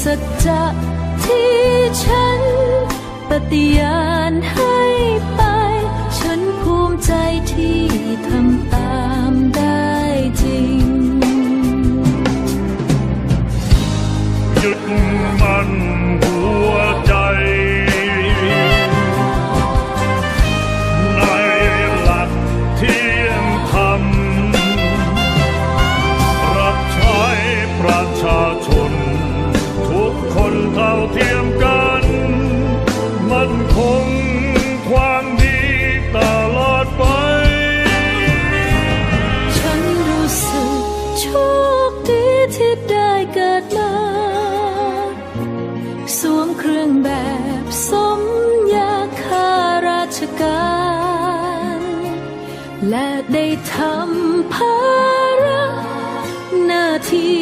สัจจะที่ฉัน ปฏิญาณให้ไป ฉันภูมิใจที่ทำตามได้จริง ยึดมันหัวใจ เท่าเทียมกัน มันคงความดีตลอดไป ฉันรู้สึกโชคดีที่ได้เกิดมา สวมเครื่องแบบสมยาคาราชการ และได้ทำภาระหน้าที่